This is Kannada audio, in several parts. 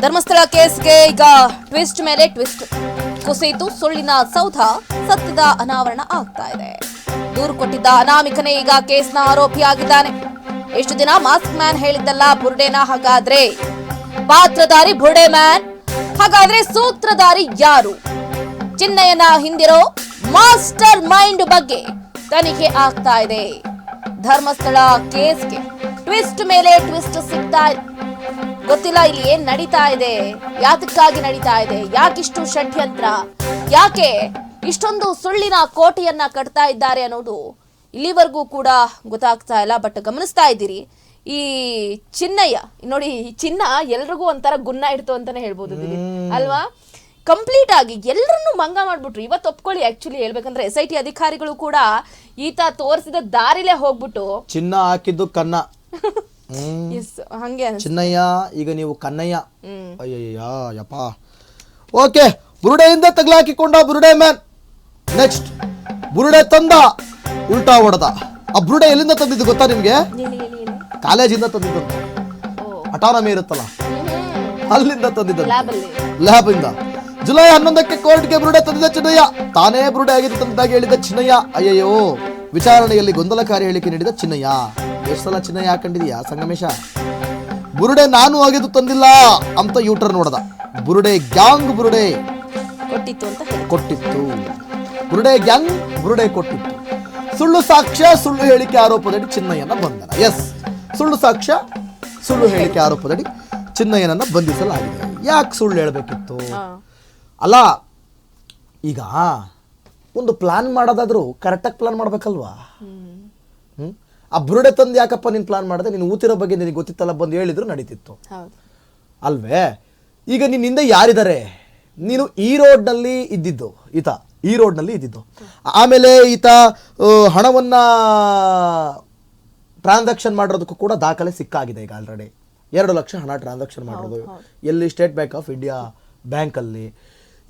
ಧರ್ಮಸ್ಥಳ ಕೇಸ್ಗೆ ಈಗ ಟ್ವಿಸ್ಟ್ ಮೇಲೆ ಟ್ವಿಸ್ಟ್. ಕುಸಿತು ಸುಳ್ಳಿನ ಸೌಧ ಸತ್ಯದ ಅನಾವರಣ ಆಗ್ತಾ ಇದೆ. ದೂರು ಕೊಟ್ಟಿದ್ದ ಅನಾಮಿಕನೇ ಈಗ ಕೇಸ್ನ ಆರೋಪಿಯಾಗಿದ್ದಾನೆ. ಎಷ್ಟು ದಿನ ಮಾಸ್ಕ್ ಮ್ಯಾನ್ ಹೇಳಿದ್ದಲ್ಲ ಬುರ್ಡೆನ, ಹಾಗಾದ್ರೆ ಪಾತ್ರಧಾರಿ ಬುರ್ಡೆ ಮ್ಯಾನ್, ಹಾಗಾದ್ರೆ ಸೂತ್ರಧಾರಿ ಯಾರು? ಚಿನ್ನಯ್ಯನ ಹಿಂದಿರೋ ಮಾಸ್ಟರ್ ಮೈಂಡ್ ಬಗ್ಗೆ ತನಿಖೆ ಆಗ್ತಾ ಇದೆ. ಧರ್ಮಸ್ಥಳ ಕೇಸ್ಗೆ ಟ್ವಿಸ್ಟ್ ಮೇಲೆ ಟ್ವಿಸ್ಟ್ ಸಿಗ್ತಾ ಇದೆ. ಗೊತ್ತಿಲ್ಲ ಇಲ್ಲಿ ಏನ್ ನಡೀತಾ ಇದೆ? ಯಾತಕ್ಕಾಗಿ ನಡೀತಾ ಇದೆ? ಯಾಕಿಷ್ಟು ಷಡ್ಯಂತ್ರ? ಯಾಕೆ ಇಷ್ಟೊಂದು ಸುಳ್ಳಿನ ಕೋಟೆಯನ್ನ ಕಟ್ತಾ ಇದ್ದಾರೆ ಅನ್ನೋದು ಇಲ್ಲಿವರೆಗೂ ಕೂಡ ಗೊತ್ತಾಗ್ತಾ ಇಲ್ಲ ಬಟ್ ಗಮನಿಸ್ತಾ ಇದ್ದೀರಿ. ಈ ಚಿನ್ನಯ್ಯ ನೋಡಿ ಈ ಚಿನ್ನ ಎಲ್ರಿಗೂ ಒಂಥರ ಗುನ್ನ ಇಡ್ತು ಅಂತಾನೆ ಹೇಳ್ಬೋದು ಅಲ್ವಾ? ಕಂಪ್ಲೀಟ್ ಆಗಿ ಎಲ್ಲರನ್ನು ಮಂಗ ಮಾಡ್ಬಿಟ್ರು. ಇವತ್ತು ಒಪ್ಕೊಳ್ಳಿ ಆಕ್ಚುಲಿ ಹೇಳ್ಬೇಕಂದ್ರೆ ಎಸ್ ಐ ಟಿ ಅಧಿಕಾರಿಗಳು ಕೂಡ ಈತ ತೋರಿಸಿದ ದಾರಿಲೇ ಹೋಗ್ಬಿಟ್ಟು ಚಿನ್ನ ಹಾಕಿದ್ದು ಕನ್ನ. ಎಸ್ ಹಂಗೆ ಚಿನ್ನಯ್ಯ ಈಗ ನೀವು ಕನ್ನಯ್ಯ. ಅಯ್ಯಯ್ಯ ಯಪ್ಪ. ಓಕೆ ಬುರುಡೆಯಿಂದ ತಗಲಾಕಿಕೊಂಡ ಬುರುಡೆ ಮ್ಯಾನ್. ನೆಕ್ಸ್ಟ್ ಬುರುಡೆ ತಂದ ಉಲ್ಟಾ ಹೊಡೆದ. ಆ ಬುರುಡೆ ಎಲ್ಲಿಂದ ತಂದಿದ್ದು ಗೊತ್ತಾ ನಿಮ್ಗೆ? ಕಾಲೇಜಿಂದ ತಂದಿದ್ದು. ಅಟಾನಮಿ ಇರುತ್ತಲ್ಲ? ಅಲ್ಲಿಂದ ತಂದಿದ್ದು. ಲ್ಯಾಬ್ ಇಂದ ಜುಲೈ ಹನ್ನೊಂದಕ್ಕೆ ಕೋರ್ಟ್ಗೆ ಬುರುಡೆ ತಂದಿದ್ದ ಚಿನ್ನಯ್ಯ. ತಾನೇ ಬುರುಡೆ ಆಗಿದ್ದು ತಂದಿದ್ದಾಗಿ ಹೇಳಿದ ಚಿನ್ನಯ್ಯ. ಅಯ್ಯಯ್ಯೋ ವಿಚಾರಣೆಯಲ್ಲಿ ಗೊಂದಲಕಾರಿ ಹೇಳಿಕೆ ನೀಡಿದ ಚಿನ್ನಯ್ಯ. ಎಷ್ಟು ಸಲ ಚಿನ್ನ ಹಾಕೊಂಡಿದೀಯಾ ಸಂಗಮೇಶ? ಬುರುಡೆ ನಾನು ಆಗಿದ್ದು ತಂದಿಲ್ಲ ಅಂತ ಯೂಟರ್ ನೋಡದ. ಬುರುಡೆ ಗ್ಯಾಂಗ್ ಬುರುಡೆ. ಕೊಟ್ಟಿತ್ತು ಅಂತ ಕೊಟ್ಟಿತ್ತು. ಬುರುಡೆ ಗ್ಯಾಂಗ್ ಬುರುಡೆ ಕೊಟ್ಟಿತ್ತು. ಸುಳ್ಳು ಸಾಕ್ಷ್ಯ ಸುಳ್ಳು ಹೇಳಿಕೆ ಆರೋಪದಡಿ ಚಿನ್ನಯ್ಯನ ಬಂಧನ. ಎಸ್ ಸುಳ್ಳು ಸಾಕ್ಷ್ಯ ಸುಳ್ಳು ಹೇಳಿಕೆ ಆರೋಪದಡಿ ಚಿನ್ನಯ್ಯನನ್ನ ಬಂಧಿಸಲಾಗಿದೆ. ಯಾಕೆ ಸುಳ್ಳು ಹೇಳಬೇಕಿತ್ತು. ಅಲ್ಲ ಈಗ ಒಂದು ಪ್ಲಾನ್ ಮಾಡೋದಾದ್ರೂ ಕರೆಕ್ಟಾಗಿ ಪ್ಲಾನ್ ಮಾಡ್ಬೇಕಲ್ವಾ? ಆ ಬುರುಡೆ ತಂದು ಯಾಕಪ್ಪ ನೀನು ಪ್ಲಾನ್ ಮಾಡಿದೆ? ನೀನು ಊತಿರೋ ಬಗ್ಗೆ ನಿನಗೆ ಗೊತ್ತಿತ್ತಲ್ಲ ಬಂದು ಹೇಳಿದ್ರು ನಡೀತಿತ್ತು. ಅಲ್ವೇ? ಈಗ ನಿನ್ನ ಹಿಂದೆ ಯಾರಿದ್ದಾರೆ? ನೀನು ಈ ರೋಡ್ನಲ್ಲಿ ಇದ್ದಿದ್ದು ಈತ ಈ ರೋಡ್ನಲ್ಲಿ ಇದ್ದಿದ್ದು. ಆಮೇಲೆ ಈತ ಹಣವನ್ನು ಹಣವನ್ನ ಟ್ರಾನ್ಸಾಕ್ಷನ್ ಮಾಡಿರೋದಕ್ಕೂ ಕೂಡ ದಾಖಲೆ ಸಿಕ್ಕಾಗಿದೆ ಈಗ ಆಲ್ರೆಡಿ ಎರಡು ಲಕ್ಷ ಹಣ ಟ್ರಾನ್ಸಾಕ್ಷನ್ ಮಾಡಿರೋದು. ಎಲ್ಲಿ ಸ್ಟೇಟ್ ಬ್ಯಾಂಕ್ ಆಫ್ ಇಂಡಿಯಾ ಬ್ಯಾಂಕಲ್ಲಿ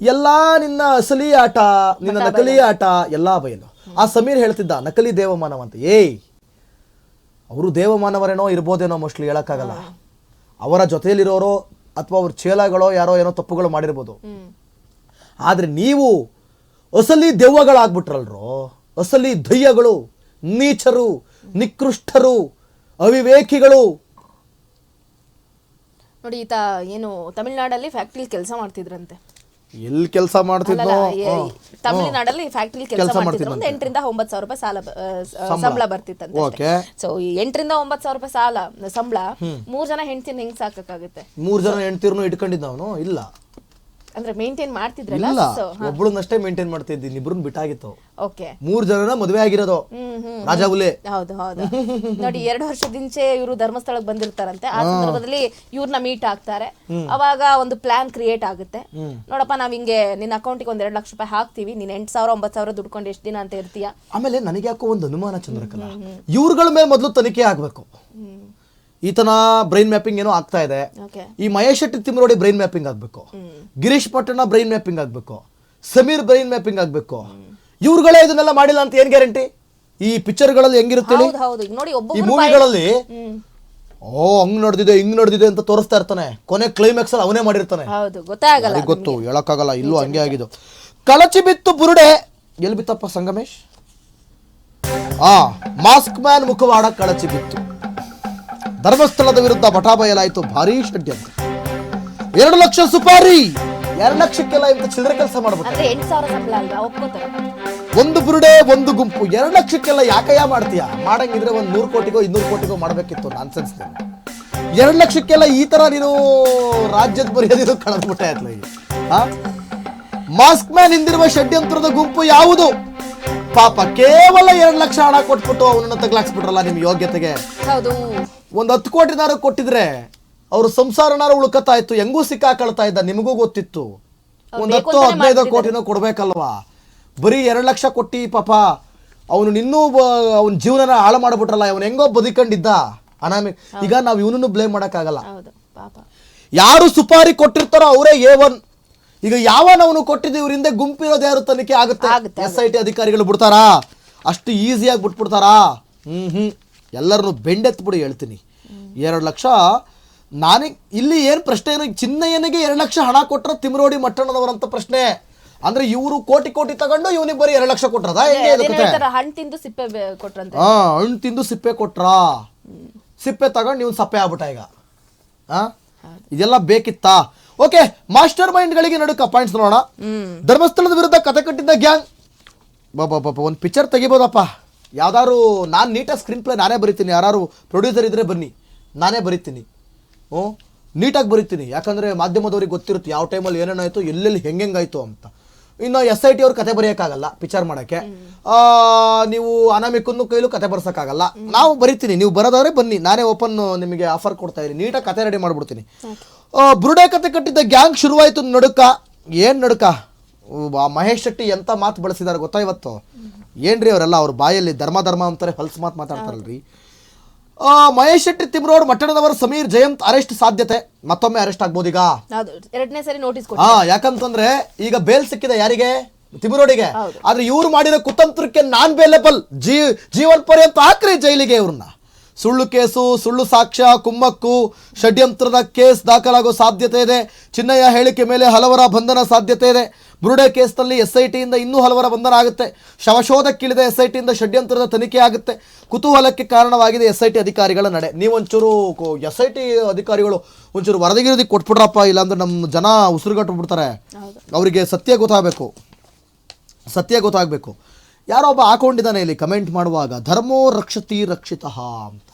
ಎಲ್ಲ ನಿನ್ನ ಅಸಲಿ ಆಟ ನಿನ್ನ ನಕಲಿ ಆಟ ಎಲ್ಲ ಬಯಲು. ಆ ಸಮೀರ್ ಹೇಳ್ತಿದ್ದ ನಕಲಿ ದೇವಮಾನವಂತ ಏಯ್ ಅವರು ದೇವಮಾನವರೇನೋ ಇರ್ಬೋದೇನೋ ಮೋಸ್ಟ್ಲಿ ಹೇಳೋಕ್ಕಾಗಲ್ಲ. ಅವರ ಜೊತೆಯಲ್ಲಿರೋರು ಅಥವಾ ಅವ್ರ ಚೇಲಗಳೋ ಯಾರೋ ಏನೋ ತಪ್ಪುಗಳು ಮಾಡಿರ್ಬೋದು. ಆದರೆ ನೀವು ಅಸಲಿ ದೆವ್ವಗಳಾಗ್ಬಿಟ್ರಲ್ರೋ, ಅಸಲಿ ದಯ್ಯಗಳು ನೀಚರು, ನಿಕೃಷ್ಟರು, ಅವಿವೇಕಿಗಳು. ನೋಡಿ ಈತ ಏನು ತಮಿಳ್ನಾಡಲ್ಲಿ ಫ್ಯಾಕ್ಟ್ರಿಲಿ ಕೆಲಸ ಮಾಡ್ತಿದ್ರಂತೆ. ಎಲ್ಲಿ ಕೆಲಸ ಮಾಡ್ತಿದ್ನೋ? ತಮಿಳುನಾಡಲ್ಲಿ ಫ್ಯಾಕ್ಟ್ರಿ ಕೆಲಸ ಮಾಡ್ತಿದ್ರು. ಒಂದು ಎಂಟರಿಂದ ಒಂಬತ್ತು ಸಾವಿರ ರೂಪಾಯಿ ಸಾಲ ಸಂಬಳ. ಬರ್ತಿತ್ತಂತೆ ಸೊ ಎಂಟರಿಂದ ಒಂಬತ್ತು ಸಾವಿರ ರೂಪಾಯಿ ಸಾಲ ಸಂಬಳ ಮೂರ್ ಜನ ಹೆಂಡ್ತಿನ ಹೆಂಗ್ ಸಾಕಾಗುತ್ತೆ ಮೂರ್ ಜನ ಹೆಂಡತಿರ್ನು ಇಟ್ಕೊಂಡಿದ್ದ ಅವನು? ಇಲ್ಲ. ಅಂದ್ರೆ ಮೇಂಟೈನ್ ಮಾಡ್ತಿದ್ರಲ್ಲ? ಇಲ್ಲ. ಸೊ ಒಬ್ಳನ್ನಷ್ಟೇ ಮೇಂಟೈನ್ ಮಾಡ್ತಿದ್ದೀನಿ. ಇಬ್ರನ್ನ ಬಿಟ್ಟಾಗಿತ್ತು. ಓಕೆ ಮೂರ್ ಜನನ ಮದುವೆ ಆಗಿರೋದು. ರಾಜಾಗುಲೆ ಹೌದು ಹೌದು. ನೋಡಿ ಎರಡು ವರ್ಷದಿಂಚೆ ಇವರು ಧರ್ಮಸ್ಥಳಕ್ಕೆ ಬಂದಿರ್ತಾರಂತೆ. ಆ ಸಂದರ್ಭದಲ್ಲಿ ಇವ್ರನ್ನ ಮೀಟ್ ಆಗ್ತಾರೆ. ಅವಾಗ ಒಂದು ಪ್ಲಾನ್ ಕ್ರಿಯೇಟ್ ಆಗುತ್ತೆ. ನೋಡಪ್ಪ ನಾವ್ ಹಿಂಗೆ ನಿನ್ನ ಅಕೌಂಟಿಗೆ ಒಂದ್ ಎರಡು ಲಕ್ಷ ರೂಪಾಯಿ ಹಾಕ್ತಿವಿ. ನೀನ್ ಎಂಟ್ ಸಾವಿರ ಒಂಬತ್ ಸಾವಿರ ದುಡ್ಕೊಂಡು ಎಷ್ಟು ದಿನ ಅಂತ ಇರ್ತೀಯ ಆಮೇಲೆ ನನಗೆ ಯಾಕೋ ಒಂದು ಅನುಮಾನ ಚಂದ್ರಕಲಾ. ಇವ್ರಗಳ ಮೇಲೆ ಮೊದಲು ತನಿಖೆ ಆಗ್ಬೇಕು. ಈತನ ಬ್ರೈನ್ ಮ್ಯಾಪಿಂಗ್ ಏನೋ ಆಗ್ತಾ ಇದೆ. ಈ ಮಹೇಶ್ ಶೆಟ್ಟಿ ತಿಮ್ಮರೋಡಿ ಬ್ರೈನ್ ಮ್ಯಾಪಿಂಗ್ ಆಗ್ಬೇಕು. ಗಿರೀಶ್ ಪಟ್ಟಣ ಬ್ರೈನ್ ಮ್ಯಾಪಿಂಗ್ ಆಗ್ಬೇಕು. ಸಮೀರ್ ಬ್ರೈನ್ ಮ್ಯಾಪಿಂಗ್ ಆಗ್ಬೇಕು. ಇವ್ರುಗಳೇ ಇದನ್ನೆಲ್ಲ ಮಾಡಿಲ್ಲ ಅಂತ ಏನ್ ಗ್ಯಾರಂಟಿ ಈ ಪಿಕ್ಚರ್ಗಳಲ್ಲಿ ಹೆಂಗಿರುತ್ತೆ ಈ ಮೂವಿಗಳಲ್ಲಿ ಓ ಹಂಗ್ ನಡೆದಿದೆ ಹಿಂಗ್ ನಡೆದಿದೆ ಅಂತ ತೋರಿಸ್ತಾ ಇರ್ತಾನೆ. ಕೊನೆ ಕ್ಲೈಮ್ಯಾಕ್ಸ್ ಅಲ್ಲಿ ಅವನೇ ಮಾಡಿರ್ತಾನೆ. ಗೊತ್ತು ಹೇಳಕ್ಕಾಗಲ್ಲ. ಇಲ್ಲೂ ಹಂಗೆ ಆಗಿದ್ದು. ಕಳಚಿ ಬಿತ್ತು ಬುರುಡೆ. ಎಲ್ಲಿ ಬಿತ್ತಪ್ಪ ಸಂಗಮೇಶ್? ಆ ಮಾಸ್ಕ್ ಮ್ಯಾನ್ ಮುಖವಾಡ ಕಳಚಿ ಬಿತ್ತು. ಧರ್ಮಸ್ಥಳದ ವಿರುದ್ಧ ಮಠ ಬಯಲಾಯಿತು ಭಾರಿ ಷಡ್ಯಂತ್ರ. ಎರಡು ಲಕ್ಷ ಸುಪಾರಿ ಎರಡು ಲಕ್ಷಕ್ಕೆಲ್ಲ ಇಂತ ಚಿಲ್ಲರೆ ಕೆಲಸ ಮಾಡ್ಬೇಕು ಅಂದ್ರೆ ಎಂಟ್ ಸಾವಿರ ಸಂಬಳ ಅಲ್ವಾ? ಒಪ್ಕೋತಾರೆ. ಒಂದು ಬುರುಡೆ ಒಂದು ಗುಂಪು ಎರಡು ಲಕ್ಷಕ್ಕೆಲ್ಲ ಯಾಕಯ ಮಾಡ್ತೀಯಾ? ಮಾಡಂಗಿದ್ರೆ ಒಂದು ನೂರು ಕೋಟಿಗೋ ಇನ್ನೂರು ಕೋಟಿಗೋ ಮಾಡಬೇಕಿತ್ತು ನಾನ್ಸೆನ್ಸ್ ಎರಡು ಲಕ್ಷಕ್ಕೆಲ್ಲ ಈ ತರ ನೀನು ರಾಜ್ಯದ ಬರೆಯೋದಿದು ಕಳೆದ್ಬಿಟ್ಟೆ ಆಯ್ತಲ್ಲ ಈಗ. ಆ? ಮಾಸ್ಕ್ ಮ್ಯಾನ್ ಹಿಂದಿರುವ ಷಡ್ಯಂತ್ರದ ಗುಂಪು ಯಾವುದು? ಪಾಪ ಕೇವಲ ಎರಡು ಲಕ್ಷ ಹಣ ಕೊಟ್ಬಿಟ್ಟು ಅವನನ್ನ ತಗ್ಲಾಕ್ಸ್ಬಿಟ್ರಲ್ಲ ನಿಮ್ ಯೋಗ್ಯತೆಗೆ. ಹೌದು. ಒಂದ್ ಹತ್ತು ಕೋಟಿನಾರು ಕೊಟ್ಟಿದ್ರೆ ಅವ್ರ ಸಂಸಾರನಾರು ಉಳ್ಕತ್ತಾ ಇತ್ತು ಹೆಂಗೂ ಸಿಕ್ಕಾಕೊಳ್ತಾ ಇದ್ದ ನಿಮಗೂ ಗೊತ್ತಿತ್ತು. ಒಂದ್ ಹತ್ತು ಹದಿನೈದು ಕೋಟಿನೂ ಕೊಡ್ಬೇಕಲ್ವಾ? ಬರೀ ಎರಡು ಲಕ್ಷ ಕೊಟ್ಟಿ ಪಾಪ ಅವನು ಇನ್ನೂ ಅವನ ಜೀವನನ ಹಾಳು ಮಾಡ್ಬಿಟ್ರಲ್ಲ ಅವನು ಹೆಂಗೋ ಬದುಕೊಂಡಿದ್ದ. ಅನಾಮಿ ಈಗ ನಾವು ಇವನನ್ನು ಬ್ಲೇಮ್ ಮಾಡೋಕ್ಕಾಗಲ್ಲ. ಯಾರು ಸುಪಾರಿ ಕೊಟ್ಟಿರ್ತಾರೋ ಅವರೇ ಎ ಒನ್ ಈಗ ಯಾವನ ಅವನು ಕೊಟ್ಟಿದ್ದು ಇವ್ರ ಹಿಂದೆ ಗುಂಪಿರೋದು ಯಾರು ತನಿಖೆ ಆಗುತ್ತೆ? ಆಗುತ್ತೆ, ಎಸ್ ಐ ಟಿ ಅಧಿಕಾರಿಗಳು ಬಿಡ್ತಾರಾ? ಅಷ್ಟು ಈಸಿಯಾಗಿ ಬಿಟ್ಬಿಡ್ತಾರಾ? ಹ್ಮ್ ಹ್ಮ್. ಎಲ್ಲರನ್ನು ಬೆಂಡೆತ್ಬಿಡಿ ಹೇಳ್ತೀನಿ. ಎರಡು ಲಕ್ಷ ನಾನೇ ಇಲ್ಲಿ ಏನು ಪ್ರಶ್ನೆ ಏನು ಚಿನ್ನಯ್ಯನಿಗೆ ಎರಡು ಲಕ್ಷ ಹಣ ಕೊಟ್ಟರೆ ತಿಮ್ರೋಡಿ ಮಟ್ಟಣದವರಂತ ಪ್ರಶ್ನೆ. ಅಂದ್ರೆ ಇವರು ಕೋಟಿ ಕೋಟಿ ತಗೊಂಡು ಇವನಿಗೆ ಬರೀ ಎರಡು ಲಕ್ಷ ಕೊಟ್ರದ? ಹಣ್ಣು ತಿಂದು ಸಿಪ್ಪೆ ಕೊಟ್ರಂತೆ. ಹಾ ಹಣ್ಣು ತಿಂದು ಸಿಪ್ಪೆ ಕೊಟ್ರಾ? ಸಿಪ್ಪೆ ತಗೊಂಡು ನೀವು ಸಪ್ಪೆ ಆಗ್ಬಿಟ್ಟ ಈಗ. ಆ? ಇದೆಲ್ಲ ಬೇಕಿತ್ತಾ? ಓಕೆ ಮಾಸ್ಟರ್ ಮೈಂಡ್ಗಳಿಗೆ ನಡುಕ ಪಾಯಿಂಟ್ಸ್ ನೋಡೋಣ. ಧರ್ಮಸ್ಥಳದ ವಿರುದ್ಧ ಕತೆ ಕಟ್ಟಿದ್ದ ಗ್ಯಾಂಗ್. ಬಾಬಾ ಬಾಬಾ ಒಂದು ಪಿಕ್ಚರ್ ತೆಗಿಬೋದಪ್ಪ. ಯಾವ್ದಾದ್ರು ನಾನು ನೀಟಾಗಿ ಸ್ಕ್ರೀನ್ ಪ್ಲೇ ನಾನೇ ಬರಿತೀನಿ. ಯಾರು ಪ್ರೊಡ್ಯೂಸರ್ ಇದ್ರೆ ಬನ್ನಿ. ನಾನೇ ಬರಿತೀನಿ. ಹ್ಞೂ? ನೀಟಾಗಿ ಬರಿತೀನಿ. ಯಾಕಂದರೆ ಮಾಧ್ಯಮದವ್ರಿಗೆ ಗೊತ್ತಿರುತ್ತೆ ಯಾವ ಟೈಮಲ್ಲಿ ಏನೇನಾಯಿತು ಎಲ್ಲೆಲ್ಲಿ ಹೆಂಗೆಂಗಾಯಿತು ಅಂತ. ಇನ್ನು ಎಸ್ ಐ ಟಿ ಅವ್ರ ಕತೆ ಬರೆಯೋಕ್ಕಾಗಲ್ಲ ಪಿಕ್ಚರ್ ಮಾಡೋಕ್ಕೆ. ನೀವು ಅನಾಮಿಕನ್ನು ಕೈಲೂ ಕತೆ ಬರ್ಸೋಕ್ಕಾಗಲ್ಲ. ನಾವು ಬರಿತೀನಿ. ನೀವು ಬರೋದಾದ್ರೆ ಬನ್ನಿ. ನಾನೇ ಓಪನ್ ನಿಮಗೆ ಆಫರ್ ಕೊಡ್ತಾ ಇದ್ದೀನಿ. ನೀಟಾಗಿ ಕತೆ ರೆಡಿ ಮಾಡಿಬಿಡ್ತೀನಿ. ಬುರುಡೆ ಕತೆ ಕಟ್ಟಿದ್ದ ಗ್ಯಾಂಗ್ ಶುರುವಾಯಿತು ನಡುಕ. ಏನು ನಡುಕ? ಮಹೇಶ್ ಶೆಟ್ಟಿ ಎಂಥ ಮಾತು ಬಳಸಿದ್ದಾರೆ ಗೊತ್ತಾ ಇವತ್ತು? ಏನ್ರಿ ಅವರೆಲ್ಲ ಅವ್ರ ಬಾಯಲ್ಲಿ ಧರ್ಮ ಧರ್ಮ ಅಂತಾರೆ ಹೊಲ್ಸ್ ಮಾತು ಮಾತಾಡ್ತಾರಲ್ರಿ. ಆ, ಮಹೇಶ್ ಶೆಟ್ಟಿ ತಿಮ್ರೋಡ್ ಮಟ್ಟಣದವರು ಸಮೀರ್ ಜಯಂತ್ ಅರೆಸ್ಟ್ ಸಾಧ್ಯತೆ. ಮತ್ತೊಮ್ಮೆ ಅರೆಸ್ಟ್ ಆಗ್ಬೋದು ಈಗ ಎರಡನೇ ಸರಿ ನೋಟಿಸ್ ಹಾ ಯಾಕಂತಂದ್ರೆ ಈಗ ಬೇಲ್ ಸಿಕ್ಕಿದೆ ಯಾರಿಗೆ? ತಿಮ್ರೋಡಿಗೆ. ಆದ್ರೆ ಇವ್ರು ಮಾಡಿರೋ ಕುತಂತ್ರಕ್ಕೆ ನಾನ್ ಬೇಲೆಬಲ್ ಜೀ ಜೀವನ್ ಪರ್ಯಂತ ಹಾಕ್ರಿ ಜೈಲಿಗೆ ಇವ್ರನ್ನ. ಸುಳ್ಳು ಕೇಸು ಸುಳ್ಳು ಸಾಕ್ಷ್ಯ ಕುಮ್ಮಕ್ಕು ಷಡ್ಯಂತ್ರದ ಕೇಸ್ ದಾಖಲಾಗೋ ಸಾಧ್ಯತೆ ಇದೆ. ಚಿನ್ನಯ್ಯ ಹೇಳಿಕೆ ಮೇಲೆ ಹಲವರ ಬಂಧನ ಸಾಧ್ಯತೆ ಇದೆ. ಬುರುಡೆ ಕೇಸ್ನಲ್ಲಿ ಎಸ್ ಐ ಟಿಯಿಂದ ಇನ್ನೂ ಹಲವರ ಬಂಧನ ಆಗುತ್ತೆ ಶವಶೋಧಕ್ಕಿಳಿದ ಎಸ್ ಐ ಟಿಯಿಂದ ಷಡ್ಯಂತ್ರದ ತನಿಖೆ ಆಗುತ್ತೆ. ಕುತೂಹಲಕ್ಕೆ ಕಾರಣವಾಗಿದೆ ಎಸ್ ಐ ಟಿ ಅಧಿಕಾರಿಗಳ ನಡೆ. ನೀವೊಂಚೂರು ಎಸ್ ಐ ಟಿ ಅಧಿಕಾರಿಗಳು ಒಂಚೂರು ವರದಿಗಿರದಿ ಕೊಟ್ಬಿಡ್ರಪ್ಪ ಇಲ್ಲಾಂದ್ರೆ ನಮ್ಮ ಜನ ಉಸಿರುಗಟ್ಟು ಬಿಡ್ತಾರೆ ಅವರಿಗೆ ಸತ್ಯ ಗೊತ್ತಾಗಬೇಕು. ಸತ್ಯ ಗೊತ್ತಾಗಬೇಕು. ಯಾರೋ ಒಬ್ಬ ಹಾಕೊಂಡಿದ್ದಾನೆ ಇಲ್ಲಿ ಕಮೆಂಟ್ ಮಾಡುವಾಗ ಧರ್ಮೋ ರಕ್ಷತಿ ರಕ್ಷಿತ ಅಂತ.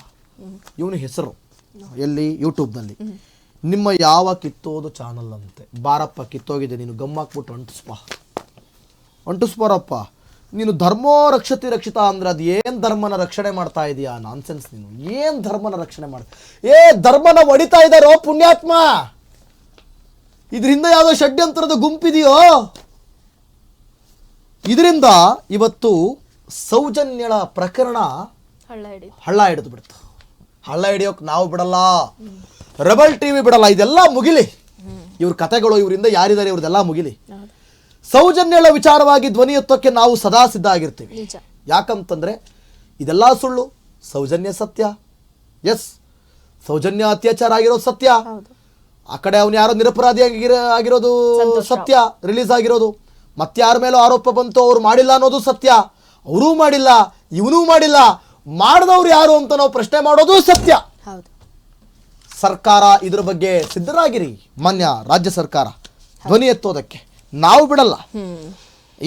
ಇವನ ಹೆಸರು ಎಲ್ಲಿ? ಯೂಟ್ಯೂಬ್ನಲ್ಲಿ. ನಿಮ್ಮ ಯಾವ ಕಿತ್ತೋದು ಚಾನಲ್ ಅಂತೆ? ಬಾರಪ್ಪ ಕಿತ್ತೋಗಿದೆ ನೀನು ಗಮ್ಮಾಕ್ಬಿಟ್ಟು ಅಂಟಿಸ್ಪ ಅಂಟಿಸ್ಬಾರಪ್ಪ ನೀನು ಧರ್ಮೋ ರಕ್ಷತಿ ರಕ್ಷಿತ ಅಂದ್ರೆ ಅದು ಏನು ಧರ್ಮನ ರಕ್ಷಣೆ ಮಾಡ್ತಾ ಇದೀಯಾ? ನಾನ್ಸೆನ್ಸ್ ನೀನು. ಏನು ಧರ್ಮನ ರಕ್ಷಣೆ ಮಾಡ? ಏ ಧರ್ಮನ ಹೊಡಿತಾ ಇದಾರೋ ಪುಣ್ಯಾತ್ಮ? ಇದರಿಂದ ಯಾವುದೋ ಷಡ್ಯಂತರದ ಗುಂಪಿದೆಯೋ? ಇದರಿಂದ ಇವತ್ತು ಸೌಜನ್ಯಳ ಪ್ರಕರಣ ಹಳ್ಳ ಹಿಡಿ ಹಳ್ಳ ಹಿಡಿದು ಬಿಡ್ತು. ಹಳ್ಳ ಹಿಡಿಯೋಕೆ ನಾವು ಬಿಡಲ್ಲ. ರೆಬಲ್ ಟಿವಿ ಬಿಡಲ್ಲ ಇದೆಲ್ಲ ಮುಗಿಲಿ. ಇವ್ರ ಕತೆಗಳು ಇವರಿಂದ ಯಾರಿದ್ದಾರೆ ಇವ್ರದೆಲ್ಲ ಮುಗಿಲಿ. ಸೌಜನ್ಯಗಳ ವಿಚಾರವಾಗಿ ಧ್ವನಿ ಎತ್ತೋಕೆ ನಾವು ಸದಾ ಸಿದ್ಧ ಆಗಿರ್ತೀವಿ. ಯಾಕಂತಂದ್ರೆ ಇದೆಲ್ಲ ಸುಳ್ಳು. ಸೌಜನ್ಯ ಸತ್ಯ. ಎಸ್. ಸೌಜನ್ಯ ಅತ್ಯಾಚಾರ ಆಗಿರೋದು ಸತ್ಯ. ಆ ಕಡೆ ಅವನು ಯಾರೋ ನಿರಪರಾಧಿ ಆಗಿರೋದು ಸತ್ಯ. ರಿಲೀಸ್ ಆಗಿರೋದು. ಮತ್ತಾರ ಮೇಲೂ ಆರೋಪ ಬಂತು ಅವ್ರು ಮಾಡಿಲ್ಲ ಅನ್ನೋದು ಸತ್ಯ. ಅವರೂ ಮಾಡಿಲ್ಲ ಇವನೂ ಮಾಡಿಲ್ಲ. ಮಾಡಿದವ್ರು ಯಾರು ಅಂತ ನಾವು ಪ್ರಶ್ನೆ ಮಾಡೋದು ಸತ್ಯ. ಹೌದು. ಸರ್ಕಾರ ಇದ್ರ ಬಗ್ಗೆ ಸಿದ್ಧರಾಗಿರಿ ಮಾನ್ಯ ರಾಜ್ಯ ಸರ್ಕಾರ. ಧ್ವನಿ ಎತ್ತೋದಕ್ಕೆ. ನಾವು ಬಿಡಲ್ಲ.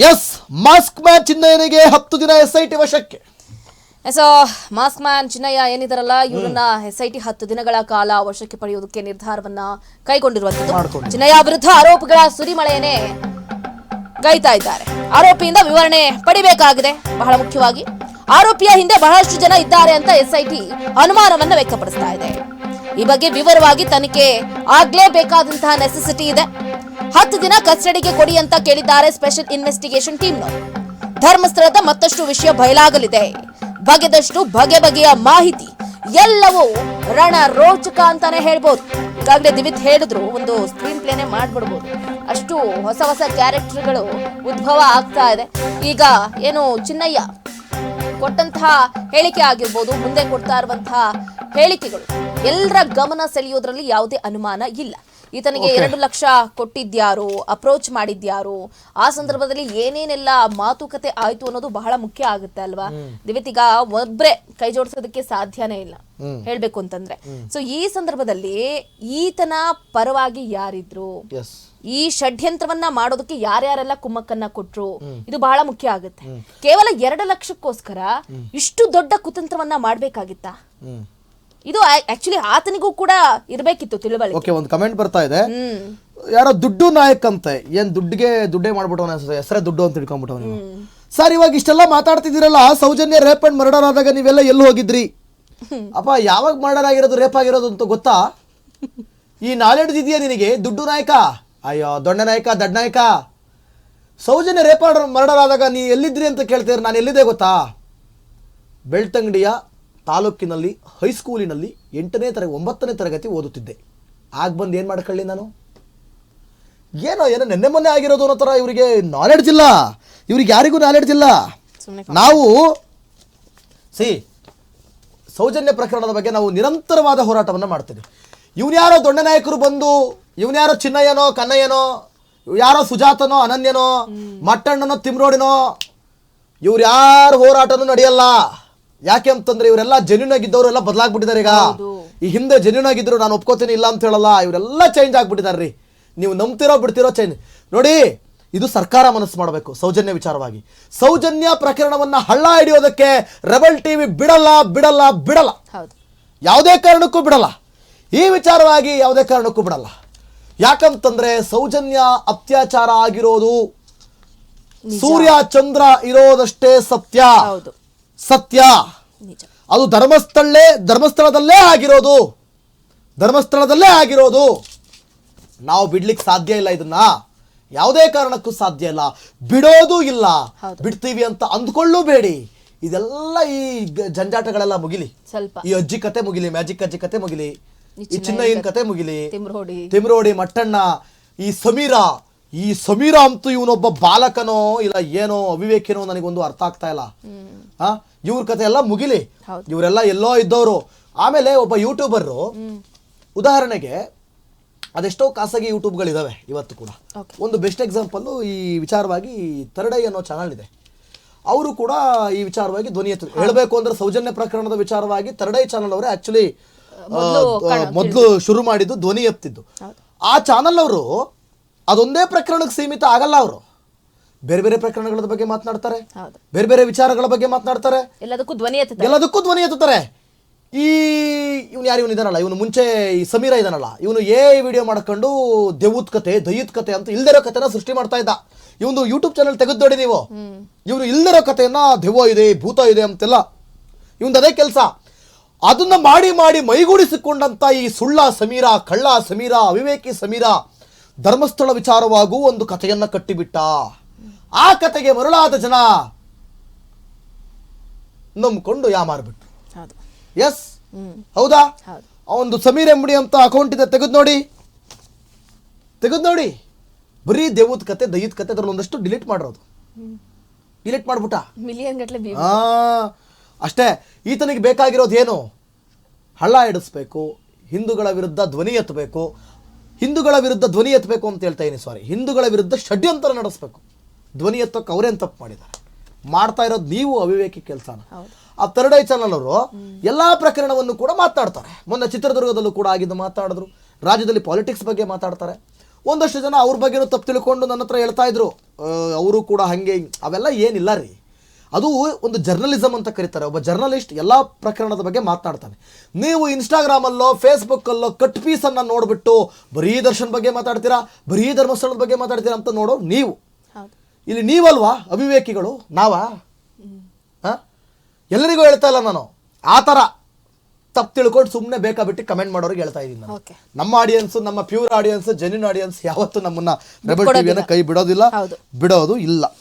ಎಸ್ ಮಾಸ್ಕ್ ಮ್ಯಾಚ್ ಚಿನ್ನಯ್ಯನಿಗೆ ಹತ್ತು ದಿನ ಎಸ್ ಐ ಟಿ ವಶಕ್ಕೆ. ಸೊ ಮಾಸ್ಕ್ ಮ್ಯಾನ್ ಚಿನ್ನಯ್ಯ ಏನಿದಾರಲ್ಲ ಇವರನ್ನ ಎಸ್ ಐ ಟಿ ಹತ್ತು ದಿನಗಳ ಕಾಲ ವಶಕ್ಕೆ ಪಡೆಯುವುದಕ್ಕೆ ನಿರ್ಧಾರವನ್ನ ಕೈಗೊಂಡಿರುವಂತದ್ದು. ಚಿನ್ನಯ್ಯ ವಿರುದ್ಧ ಆರೋಪಗಳ ಸುರಿಮಳೆಯನ್ನೇ ಗೈತಾ ಇದ್ದಾರೆ. ಆರೋಪಿಯಿಂದ ವಿವರಣೆ ಪಡಿಬೇಕಾಗಿದೆ. ಬಹಳ ಮುಖ್ಯವಾಗಿ ಆರೋಪಿಯ ಹಿಂದೆ ಬಹಳಷ್ಟು ಜನ ಇದ್ದಾರೆ ಅಂತ ಎಸ್ಐಟಿ ಅನುಮಾನವನ್ನ ವ್ಯಕ್ತಪಡಿಸ್ತಾ ಇದೆ. ಈ ಬಗ್ಗೆ ವಿವರವಾಗಿ ತನಿಖೆ ಆಗ್ಲೇಬೇಕಾದಂತಹ ನೆಸೆಸಿಟಿ ಇದೆ. ಹತ್ತು ದಿನ ಕಸ್ಟಡಿಗೆ ಕೊಡಿ ಅಂತ ಕೇಳಿದ್ದಾರೆ ಸ್ಪೆಷಲ್ ಇನ್ವೆಸ್ಟಿಗೇಷನ್ ಟೀಮ್ನವರು ಧರ್ಮಸ್ಥಳದ ಮತ್ತಷ್ಟು ವಿಷಯ ಬಯಲಾಗಲಿದೆ. ಬಗೆದಷ್ಟು ಬಗೆ ಬಗೆಯ ಮಾಹಿತಿ ಎಲ್ಲವೂ ರಣ ರೋಚಕ ಅಂತಾನೆ ಹೇಳ್ಬೋದು. ಈಗಾಗಲೇ ದಿವಿತ್ ಹೇಳಿದ್ರು, ಒಂದು ಸ್ಕ್ರೀನ್ ಪ್ಲೇನೆ ಮಾಡ್ಬಿಡ್ಬೋದು. ಅಷ್ಟು ಹೊಸ ಹೊಸ ಕ್ಯಾರೆಕ್ಟರ್ಗಳು ಉದ್ಭವ ಆಗ್ತಾ ಇದೆ. ಈಗ ಏನು ಚಿನ್ನಯ್ಯ ಕೊಟ್ಟಂತಹ ಹೇಳಿಕೆ ಆಗಿರ್ಬೋದು, ಮುಂದೆ ಕೊಡ್ತಾ ಇರುವಂತಹ ಹೇಳಿಕೆಗಳು. ಎಲ್ಲರ ಗಮನ ಸೆಳೆಯೋದ್ರಲ್ಲಿ ಯಾವುದೇ ಅನುಮಾನ ಇಲ್ಲ. ಈತನಿಗೆ ಎರಡು ಲಕ್ಷ ಕೊಟ್ಟಿದ್ಯಾರು ಅಪ್ರೋಚ್ ಮಾಡಿದ್ಯಾರು ಆ ಸಂದರ್ಭದಲ್ಲಿ ಏನೇನೆಲ್ಲ ಮಾತುಕತೆ ಆಯ್ತು ಅನ್ನೋದು ಬಹಳ ಮುಖ್ಯ ಆಗುತ್ತೆ ಅಲ್ವಾ? ದಿವಿತಿಗ ಒಬ್ರೆ ಕೈ ಜೋಡಿಸೋದಕ್ಕೆ ಸಾಧ್ಯನೇ ಇಲ್ಲ. ಹೇಳ್ಬೇಕು ಅಂತಂದ್ರೆ. ಸೊ ಈ ಸಂದರ್ಭದಲ್ಲಿ ಈತನ ಪರವಾಗಿ ಯಾರಿದ್ರು? ಈ ಷಡ್ಯಂತ್ರವನ್ನ ಮಾಡೋದಕ್ಕೆ ಯಾರ್ಯಾರೆಲ್ಲ ಕುಮ್ಮಕ್ಕನ್ನ ಕೊಟ್ರು? ಇದು ಬಹಳ ಮುಖ್ಯ ಆಗುತ್ತೆ. ಕೇವಲ ಎರಡು ಲಕ್ಷಕ್ಕೋಸ್ಕರ ಇಷ್ಟು ದೊಡ್ಡ ಕುತಂತ್ರವನ್ನ ಮಾಡ್ಬೇಕಾಗಿತ್ತಾ? ಇದು ಆಕ್ಚುಲಿ ಆತನಿಗೂ ಕೂಡ ಇರಬೇಕಿತ್ತು ತಿಳುವಳಿಕೆ. ಓಕೆ ಒಂದು ಕಮೆಂಟ್ ಬರ್ತಾ ಇದೆ. ಯಾರೋ ದುಡ್ಡು ನಾಯಕ್ ಅಂತೆ ಏನ್ ದುಡ್ಡಿಗೆ ದುಡ್ಡೇ ಮಾಡ್ಬಿಟ್ಟವನ ಹೆಸರೇ ದುಡ್ಡು ಅಂತ ತಿಳ್ಕೊಂಬಿಟ್ಟವ ನೀವು ಸರ್ ಇವಾಗ ಇಷ್ಟೆಲ್ಲ ಮಾತಾಡ್ತಿದ್ದೀರಲ್ಲ ಸೌಜನ್ಯ ರೇಪ್ ಅಂಡ್ ಮರ್ಡರ್ ಆದಾಗ ನೀವೆಲ್ಲ ಎಲ್ಲಿ ಹೋಗಿದ್ರಿ? ಅಪ್ಪ ಯಾವಾಗ ಮರ್ಡರ್ ಆಗಿರೋದು ರೇಪ್ ಆಗಿರೋದು ಅಂತ ಗೊತ್ತಾ? ಈ ನಾಲೆಡ್ಜ್ ಇದೆಯಾ ನಿನಗೆ? ದುಡ್ಡು ನಾಯಕ? ಅಯ್ಯೋ ದೊಡ್ಡ ನಾಯಕ ದಡ್ಡ ನಾಯಕ. ಸೌಜನ್ಯ ರೇಪ್ ಮರ್ಡರ್ ಆದಾಗ ನೀ ಎಲ್ಲಿದ್ರಿ ಅಂತ ಕೇಳ್ತೀರ ನಾನು ಎಲ್ಲಿದೆ ಗೊತ್ತಾ? ಬೆಳ್ತಂಗಡಿಯ ತಾಲೂಕಿನಲ್ಲಿ ಹೈಸ್ಕೂಲಿನಲ್ಲಿ ಎಂಟನೇ ತರಗತಿ ಒಂಬತ್ತನೇ ತರಗತಿ ಓದುತ್ತಿದ್ದೆ. ಆಗ ಬಂದು ಏನು ಮಾಡ್ಕೊಳ್ಳಿ ನಾನು? ಏನೋ ಏನೋ ನೆನ್ನೆ ಮೊನ್ನೆ ಆಗಿರೋದು ಅನ್ನೋ ಥರ ಇವರಿಗೆ ನಾಲೆಡ್ಜ್ ಇಲ್ಲ. ಇವ್ರಿಗೆ ಯಾರಿಗೂ ನಾಲೆಡ್ಜ್ ಇಲ್ಲ. ನಾವು ಸಿ ಸೌಜನ್ಯ ಪ್ರಕರಣದ ಬಗ್ಗೆ ನಾವು ನಿರಂತರವಾದ ಹೋರಾಟವನ್ನು ಮಾಡ್ತೇವೆ. ಯಾರೋ ದೊಡ್ಡ ನಾಯಕರು ಬಂದು ಇವ್ನ್ಯಾರೋ ಚಿನ್ನಯ್ಯನೋ ಕನ್ನಯ್ಯನೋ ಯಾರೋ ಸುಜಾತನೋ ಅನನ್ಯನೋ ಮಟ್ಟಣ್ಣನೋ ತಿಮ್ರೋಡಿನೋ ಇವ್ರು ಯಾರು ಹೋರಾಟನೂ ನಡೆಯಲ್ಲ. ಯಾಕೆ ಅಂತಂದ್ರೆ ಇವರೆಲ್ಲ ಜೆನ್ಯೂನ್ ಆಗಿದ್ದವರು ಎಲ್ಲ ಬದಲಾಗ್ಬಿಟ್ಟಿದ್ದಾರೆ ಈಗ. ಈ ಹಿಂದೆ ಜೆನ್ಯೂನ್ ಆಗಿದ್ರು ನಾನು ಒಪ್ಕೋತೀನಿ ಇಲ್ಲ ಅಂತ ಹೇಳಲ್ಲ ಇವರೆಲ್ಲ ಚೇಂಜ್ ಆಗ್ಬಿಟ್ಟಿದ್ದಾರೆ ನೀವು ನಂಬ್ತಿರೋ ಬಿಡ್ತಿರೋ ಚೇಂಜ್ ನೋಡಿ ಇದು ಸರ್ಕಾರ ಮನಸ್ಸು ಮಾಡಬೇಕು ಸೌಜನ್ಯ ವಿಚಾರವಾಗಿ. ಸೌಜನ್ಯ ಪ್ರಕರಣವನ್ನ ಹಳ್ಳ ಹಿಡಿಯೋದಕ್ಕೆ ರೆಬಲ್ ಟಿವಿ ಬಿಡಲ್ಲ ಬಿಡಲ್ಲ ಬಿಡಲ್ಲ. ಯಾವುದೇ ಕಾರಣಕ್ಕೂ ಬಿಡಲ್ಲ. ಈ ವಿಚಾರವಾಗಿ ಯಾವುದೇ ಕಾರಣಕ್ಕೂ ಬಿಡಲ್ಲ. ಯಾಕಂತಂದ್ರೆ ಸೌಜನ್ಯ ಅತ್ಯಾಚಾರ ಆಗಿರೋದು ಸೂರ್ಯ ಚಂದ್ರ ಇರೋದಷ್ಟೇ ಸತ್ಯ. ಹೌದು. ಸತ್ಯ. ಅದು ಧರ್ಮಸ್ಥಳೇ ಧರ್ಮಸ್ಥಳದಲ್ಲೇ ಆಗಿರೋದು. ಧರ್ಮಸ್ಥಳದಲ್ಲೇ ಆಗಿರೋದು. ನಾವು ಬಿಡ್ಲಿಕ್ಕೆ ಸಾಧ್ಯ ಇಲ್ಲ ಇದನ್ನ. ಯಾವುದೇ ಕಾರಣಕ್ಕೂ ಸಾಧ್ಯ ಇಲ್ಲ. ಬಿಡೋದು ಇಲ್ಲ. ಬಿಡ್ತೀವಿ ಅಂತ ಅಂದ್ಕೊಳ್ಳೂ ಬೇಡಿ. ಇದೆಲ್ಲ ಈ ಜಂಜಾಟಗಳೆಲ್ಲ ಮುಗಿಲಿ. ಸ್ವಲ್ಪ. ಈ ಅಜ್ಜಿ ಕತೆ ಮುಗಿಲಿ ಮ್ಯಾಜಿಕ್ ಅಜ್ಜಿ ಕತೆ ಮುಗಿಲಿ ಈ ಚಿನ್ನಯ್ಯನ ಕತೆ ಮುಗಿಲಿ ತಿಮ್ರೋಡಿ. ತಿಮ್ರೋಡಿ ಮಟ್ಟಣ್ಣ ಈ ಸಮೀರ ಈ ಸಮೀರ ಅಂತೂ ಇವನೊಬ್ಬ ಬಾಲಕನೋ ಇಲ್ಲ ಏನೋ ಅವಿವೇಕಿನೋ ನನಗೊಂದು ಅರ್ಥ ಆಗ್ತಾ ಇಲ್ಲ. ಆ ಇವ್ರ ಕತೆ ಎಲ್ಲ ಮುಗಿಲಿ. ಇವರೆಲ್ಲ ಎಲ್ಲೋ ಇದ್ದವರು. ಆಮೇಲೆ ಒಬ್ಬ ಯೂಟ್ಯೂಬರು ಉದಾಹರಣೆಗೆ ಅದೆಷ್ಟೋ ಖಾಸಗಿ ಯೂಟ್ಯೂಬ್ಗಳಿದಾವೆ ಇವತ್ತು ಕೂಡ. ಒಂದು ಬೆಸ್ಟ್ ಎಕ್ಸಾಂಪಲ್ಲು ಈ ವಿಚಾರವಾಗಿ ತರಡೈ ಅನ್ನೋ ಚಾನಲ್ ಇದೆ. ಅವರು ಕೂಡ ಈ ವಿಚಾರವಾಗಿ ಧ್ವನಿ ಎತ್ತು ಹೇಳಬೇಕು ಅಂದ್ರೆ ಸೌಜನ್ಯ ಪ್ರಕರಣದ ವಿಚಾರವಾಗಿ ತರಡೈ ಚಾನಲ್ ಅವರೇ ಆಕ್ಚುಲಿ ಮೊದಲು ಶುರು ಮಾಡಿದ್ದು ಧ್ವನಿ ಎತ್ತಿದ್ದು. ಆ ಚಾನಲ್ ಅವರು ಅದೊಂದೇ ಪ್ರಕರಣಕ್ಕೆ ಸೀಮಿತ ಆಗಲ್ಲ ಅವರು. ಬೇರೆ ಬೇರೆ ಪ್ರಕರಣಗಳ ಬಗ್ಗೆ ಮಾತನಾಡ್ತಾರೆ. ಬೇರೆ ಬೇರೆ ವಿಚಾರಗಳ ಬಗ್ಗೆ ಮಾತನಾಡ್ತಾರೆ. ಎಲ್ಲದಕ್ಕೂ ಧ್ವನಿ ಎತ್ತಾರೆ ಎಲ್ಲದಕ್ಕೂ ಧ್ವನಿ ಎತ್ತುತ್ತಾರೆ. ಈ ಇವನು ಯಾರು ಇವನು ಇದಾನಲ್ಲ? ಇವನು ಮುಂಚೆ ಈ ಸಮೀರ ಇದಾನಲ್ಲ? ಇವನು ಏ ವಿಡಿಯೋ ಮಾಡ್ಕೊಂಡು ದೇವುತ್ ಕತೆ ದಯುತ್ ಕತೆ ಅಂತ ಇಲ್ದಿರೋ ಕತೆನ ಸೃಷ್ಟಿ ಮಾಡ್ತಾ ಇದ್ದ. ಇವನು ಯೂಟ್ಯೂಬ್ ಚಾನಲ್ ತೆಗೆದು ನೋಡಿ ನೀವು. ಇವನು ಇಲ್ದಿರೋ ಕಥೆಯನ್ನ ದೆವ್ವ ಇದೆ ಭೂತ ಇದೆ ಅಂತೆಲ್ಲ. ಇವನ್ ಅದೇ ಕೆಲಸ. ಅದನ್ನ ಮಾಡಿ ಮಾಡಿ ಮೈಗೂಡಿಸಿಕೊಂಡಂತ ಈ ಸುಳ್ಳ ಸಮೀರ ಕಳ್ಳ ಸಮೀರ ಅವಿವೇಕಿ ಸಮೀರ ಧರ್ಮಸ್ಥಳ ವಿಚಾರವಾಗೂ ಒಂದು ಕಥೆಯನ್ನ ಕಟ್ಟಿಬಿಟ್ಟ. ಆ ಕಥೆಗೆ ಮರುಳಾದ ಜನ ನಂಬಿಕೊಂಡು ಯಾಮಾರ್ಬಿಟ್ರು ಹೌದು. ಎಸ್ ಹೌದಾ? ಒಂದು ಸಮೀರ್ ಎಂಬುಡಿ ಅಂತ ಅಕೌಂಟ್ ಇದೆ ತೆಗೆದು ನೋಡಿ. ತೆಗೆದು ನೋಡಿ. ಬರೀ ದೇವದ ಕತೆ ದಯದ ಕತೆ ಅದ್ರಲ್ಲಿ ಒಂದಷ್ಟು ಡಿಲೀಟ್ ಮಾಡಿರೋದು. ಡಿಲೀಟ್ ಮಾಡ್ಬಿಟ್ಟ? ಮಿಲಿಯನ್ ಗಟ್ಟಲೆ ಅಷ್ಟೇ. ಈತನಿಗೆ ಬೇಕಾಗಿರೋದು ಏನು? ಹಳ್ಳ ಇಡಿಸ್ಬೇಕು ಹಿಂದೂಗಳ ವಿರುದ್ಧ ಧ್ವನಿ ಎತ್ತಬೇಕು ಹಿಂದೂಗಳ ವಿರುದ್ಧ ಧ್ವನಿ ಎತ್ತಬೇಕು ಅಂತ ಹೇಳ್ತಾ ಇದ್ದೀನಿ ಸಾರಿ ಹಿಂದೂಗಳ ವಿರುದ್ಧ ಷಡ್ಯಂತರ ನಡೆಸಬೇಕು. ಧ್ವನಿ ಎತ್ತೋಕೆ ಅವರೇನು ತಪ್ಪು ಮಾಡಿದ್ದಾರೆ. ಮಾಡ್ತಾ ಇರೋದು ನೀವು ಅವಿವೇಕಿ ಕೆಲಸನ. ಆ ತರ್ಡ್ ಐ ಚಾನಲ್ ಅವರು ಎಲ್ಲಾ ಪ್ರಕರಣವನ್ನು ಕೂಡ ಮಾತಾಡ್ತಾರೆ. ಮೊನ್ನೆ ಚಿತ್ರದುರ್ಗದಲ್ಲೂ ಕೂಡ ಆಗಿದ್ದು ಮಾತಾಡಿದ್ರು. ರಾಜ್ಯದಲ್ಲಿ ಪಾಲಿಟಿಕ್ಸ್ ಬಗ್ಗೆ ಮಾತಾಡ್ತಾರೆ. ಒಂದಷ್ಟು ಜನ ಅವ್ರ ಬಗ್ಗೆನೂ ತಪ್ಪು ತಿಳ್ಕೊಂಡು ನನ್ನ ಹತ್ರ ಹೇಳ್ತಾ ಇದ್ರು. ಅವರು ಕೂಡ ಹಾಗೆ ಅವೆಲ್ಲ ಏನಿಲ್ಲ ರೀ. ಅದು ಒಂದು ಜರ್ನಲಿಸಮ್ ಅಂತ ಕರೀತಾರೆ. ಒಬ್ಬ ಜರ್ನಲಿಸ್ಟ್ ಎಲ್ಲ ಪ್ರಕರಣದ ಬಗ್ಗೆ ಮಾತನಾಡ್ತಾನೆ. ನೀವು ಇನ್ಸ್ಟಾಗ್ರಾಮಲ್ಲೋ ಫೇಸ್ಬುಕ್ಕಲ್ಲೋ ಕಟ್ ಪೀಸನ್ನು ನೋಡಿಬಿಟ್ಟು ಬರೀ ದರ್ಶನ್ ಬಗ್ಗೆ ಮಾತಾಡ್ತೀರಾ? ಬರೀ ಧರ್ಮಸ್ಥಳದ ಬಗ್ಗೆ ಮಾತಾಡ್ತೀರಾ ಅಂತ ನೋಡೋ ನೀವು. ಇಲ್ಲಿ ನೀವಲ್ವಾ ಅವಿವೇಕಿಗಳು? ನಾವಾ? ಹಾಂ? ಎಲ್ಲರಿಗೂ ಹೇಳ್ತಾ ಇಲ್ಲ ನಾನು. ಆ ಥರ ತಪ್ಪು ತಿಳ್ಕೊಂಡು ಸುಮ್ಮನೆ ಬೇಕಾಬಿಟ್ಟು ಕಮೆಂಟ್ ಮಾಡೋರಿಗೆ ಹೇಳ್ತಾ ಇದ್ದೀನಿ ನಾನು. ನಮ್ಮ ಆಡಿಯನ್ಸ್ ನಮ್ಮ ಪ್ಯೂರ್ ಆಡಿಯನ್ಸ್ ಜೆನ್ಯೂನ್ ಆಡಿಯನ್ಸ್ ಯಾವತ್ತೂ ನಮ್ಮನ್ನ ರೆಬಲ್. ಟಿವಿಯನ್ನು ಕೈ ಬಿಡೋದಿಲ್ಲ. ಬಿಡೋದು ಇಲ್ಲ.